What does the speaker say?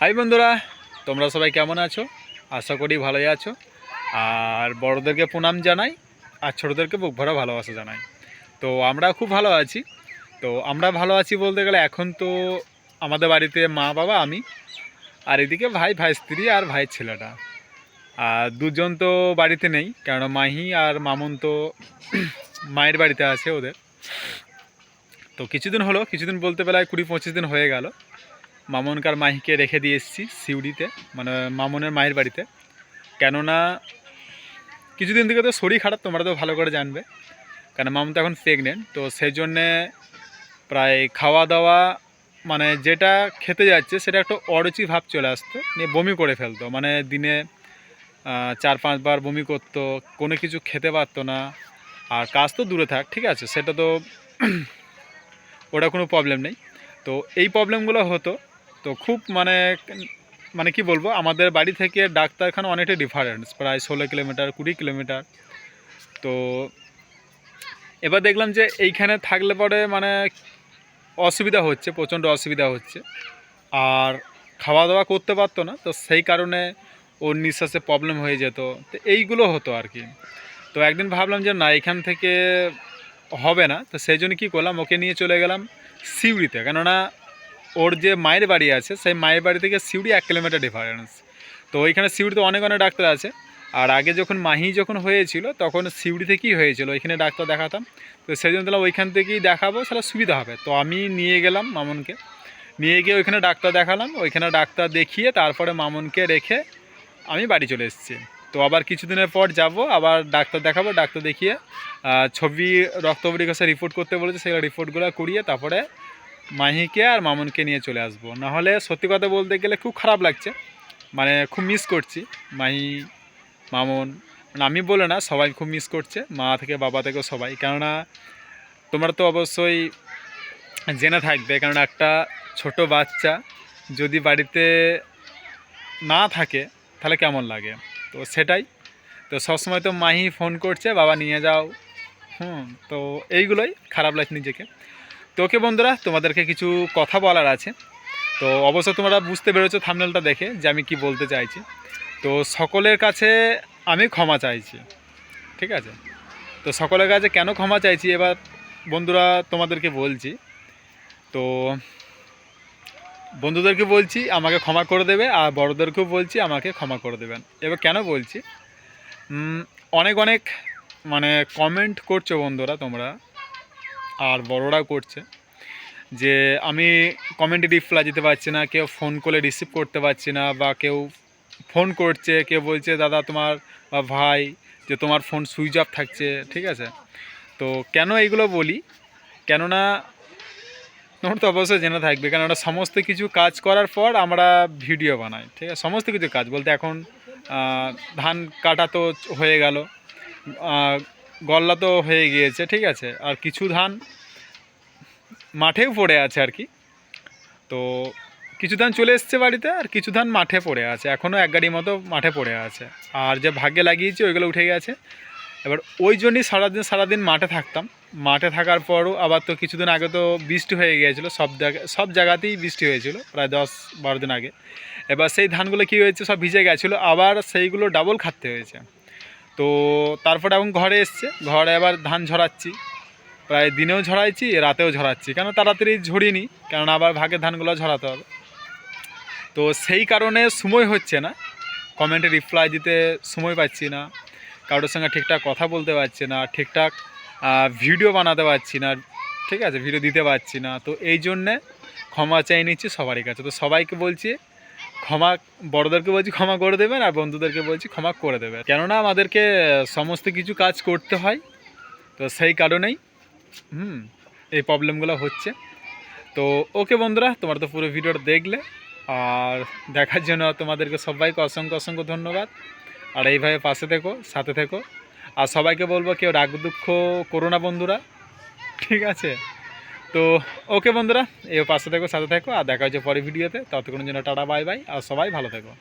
High বন্ধুরা, তোমরা সবাই কেমন আছো? আশা করি ভালোই আছো। আর বড়োদেরকে প্রণাম জানাই, আর ছোটোদেরকে বুক ভরা ভালোবাসা জানাই। তো আমরা খুব ভালো আছি। তো আমরা ভালো আছি বলতে গেলে এখন তো আমাদের বাড়িতে মা, বাবা, আমি, আর এদিকে ভাই ভাই স্ত্রী আর ভাই ছেলেটা। আর দুজন তো বাড়িতে নেই, কেননা মাহি আর মামুন তো মায়ের বাড়িতে আছে ওদের। তো কিছুদিন হলো, কিছুদিন বলতে বেলায় কুড়ি পঁচিশ দিন হয়ে গেল। মামনকার মাহিকে রেখে দিয়ে এসেছি সিউড়িতে মানে মামনের মায়ের বাড়িতে। কেননা কিছুদিন থেকে তো শরীর খারাপ, তোমরা তো ভালো করে জানবে। কেন মামন তো এখন প্রেগনেন্ট তো সেই জন্যে প্রায় খাওয়া দাওয়া মানে যেটা খেতে যাচ্ছে, সেটা একটা অরুচি ভাব চলে আসতো, নিয়ে বমি করে ফেলতো। মানে দিনে চার পাঁচবার বমি করতো, কোনো কিছু খেতে পারতো না। আর কাজ তো দূরে থাক, ঠিক আছে? সেটা তো ওটা কোনো প্রবলেম নেই। তো এই প্রবলেমগুলো হতো। তো খুব মানে মানে কি বলব, আমাদের বাড়ি থেকে ডাক্তারখানা অনেকটা ডিফারেন্স প্রায় ষোলো কিলোমিটার, কুড়ি কিলোমিটার। তো এবার দেখলাম যে এইখানে থাকলে পরে মানে অসুবিধা হচ্ছে, প্রচণ্ড অসুবিধা হচ্ছে। আর খাওয়া দাওয়া করতে পারতো না, তো সেই কারণে ওর নিঃশ্বাসে প্রবলেম হয়ে যেত। তো এইগুলো হতো আর কি। তো একদিন ভাবলাম যে না, এখান থেকে হবে না, তো সেই জন্য কী করলাম, ওকে নিয়ে চলে গেলাম সিউড়িতে। কেননা ওর যে মায়ের বাড়ি আছে, সেই মায়ের বাড়ি থেকে সিউড়ি এক কিলোমিটার ডিফারেন্স তো ওইখানে সিউড়িতে অনেক অনেক ডাক্তার আছে। আর আগে যখন মাহি যখন হয়েছিল, তখন সিউড়ি থেকেই হয়েছিল। ওইখানে ডাক্তার দেখাতাম। তো সেই জন্য তাহলে ওইখান থেকেই দেখাবো, তাহলে সুবিধা হবে। তো আমি নিয়ে গেলাম মামনকে। নিয়ে গিয়ে ওইখানে ডাক্তার দেখালাম। ওইখানে ডাক্তার দেখিয়ে তারপরে মামনকে রেখে আমি বাড়ি চলে এসেছি। তো আবার কিছুদিনের পর যাব, আবার ডাক্তার দেখাবো। ডাক্তার দেখিয়ে ছবি রক্ত পরীক্ষা রিপোর্ট করতে বলেছে। সেগুলো রিপোর্টগুলো করিয়ে তারপরে মাহিকে আর মামুনকে নিয়ে চলে আসব। নাহলে সত্যি কথা বলতে গেলে খুব খারাপ লাগছে। মানে খুব মিস করছি মাহি, মামুন। মানে আমি বলে না, সবাই খুব মিস করছে, মা থেকে বাবা থেকে সবাই। কেননা তোমরা তো অবশ্যই জেনে থাকবে কারণ একটা ছোট বাচ্চা যদি বাড়িতে না থাকে, তাহলে কেমন লাগে? তো সেটাই। তো সবসময় তো মাহি ফোন করছে, বাবা নিয়ে যাও। হুম, তো এইগুলোই খারাপ লাগছে নিজেকে। তো ওকে বন্ধুরা, তোমাদেরকে কিছু কথা বলার আছে। তো অবশ্য তোমরা বুঝতে পেরেছ থামনেলটা দেখে যে আমি কি বলতে চাইছি। তো সকলের কাছে আমি ক্ষমা চাইছি, ঠিক আছে? তো সকলের কাছে কেন ক্ষমা চাইছি? এবার বন্ধুরা তোমাদেরকে বলছি। তো বন্ধুদেরকে বলছি, আমাকে ক্ষমা করে দেবে আর বড়োদেরকেও বলছি, আমাকে ক্ষমা করে দেবেন। এবার কেন বলছি? অনেক অনেক মানে কমেন্ট করছ বন্ধুরা তোমরা। আর বড়রাও করছে যে আমি কমেন্টে রিপ্লাই দিতে পারছি না, কেউ ফোন করে রিসিভ করতে পারছি না বা কেউ ফোন করছে, কেউ বলছে, দাদা, তোমার বা ভাই, যে তোমার ফোন সুইচ অফ থাকছে ঠিক আছে? তো কেন এইগুলো বলি? কেননা তোমরা তো অবশ্যই জেনে থাকবে, কেননা সমস্ত কিছু কাজ করার পর আমরা ভিডিও বানাই, ঠিক আছে? সমস্ত কিছু কাজ, বলতে এখন ধান কাটা তো হয়ে গেল গল্লা তো হয়ে গিয়েছে, ঠিক আছে। আর কিছু ধান মাঠেও পড়ে আছে আর কি। তো কিছু ধান চলে এসছে বাড়িতে, আর কিছু ধান মাঠে পড়ে আছে। এখনও এক গাড়ি মতো মাঠে পড়ে আছে। আর যে ভাগ্যে লাগিয়েছি, ওইগুলো উঠে গেছে। এবার ওই জন্যই সারাদিন সারাদিন মাঠে থাকতাম। মাঠে থাকার পরও আবার তো কিছুদিন আগে তো বৃষ্টি হয়ে গিয়েছিল। সব জায়গায় সব জায়গাতেই বৃষ্টি হয়েছিল, প্রায় দশ বারো দিন আগে। এবার সেই ধানগুলো কী হয়েছে, সব ভিজে গেছিল। আবার সেইগুলো ডাবল খাটতে হয়েছে। তো তারপরে এখন ঘরে এসছে, ঘরে আবার ধান ঝরাচ্ছি। প্রায় দিনেও ঝরাইছি, রাতেও ঝরাচ্ছি। কেন তাড়াতাড়ি ঝরিনি কারণ আবার ভাগের ধানগুলো ঝরাতে হবে। তো সেই কারণে সময় হচ্ছে না। কমেন্টে রিপ্লাই দিতে সময় পাচ্ছি না। কারোর সঙ্গে ঠিকঠাক কথা বলতে পারছি না, ঠিকঠাক ভিডিও বানাতে পারছি না, ঠিক আছে, ভিডিও দিতে পারছি না। তো এই জন্যে ক্ষমা চাই নিচ্ছি সবারই কাছে। তো সবাইকে বলছি ক্ষমা, বড়দেরকে বলছি ক্ষমা করে দেবেন আর বন্ধুদেরকে বলছি ক্ষমা করে দেবেন। কেননা আমাদেরকে সমস্ত কিছু কাজ করতে হয়, তো সেই কারণেই, হুম, এই প্রবলেমগুলো হচ্ছে। তো ওকে বন্ধুরা, তোমরা তো পুরো ভিডিওটা দেখলে, আর দেখার জন্য তোমাদেরকে সবাইকে অসংখ্য অসংখ্য ধন্যবাদ। আর এইভাবে পাশে থেকো, সাথে থেকো। আর সবাইকে বলব, কেউ রাগ দুঃখ করো না বন্ধুরা, ঠিক আছে? তো ওকে বন্ধুরা এই পাশে থেকো, সাথে থেকো, আর দেখা হচ্ছে পরে ভিডিওতে। ততক্ষণের জন্য টাটা, বাই বাই, আর সবাই ভালো থেকো।